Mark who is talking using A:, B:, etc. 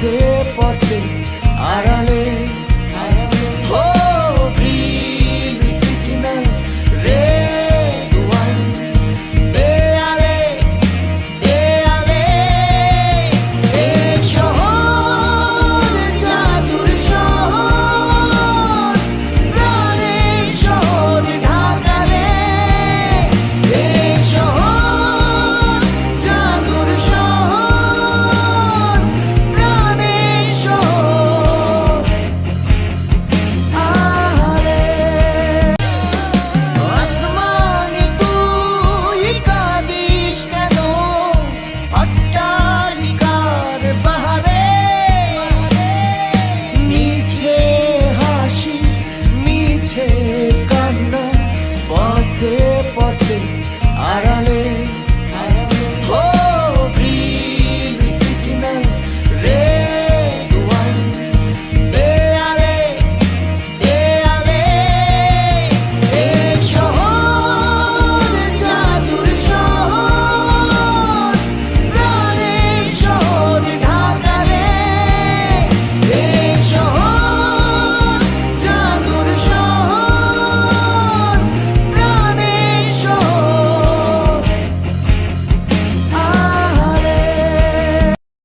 A: পথে পথে আড়ালে আড়ালে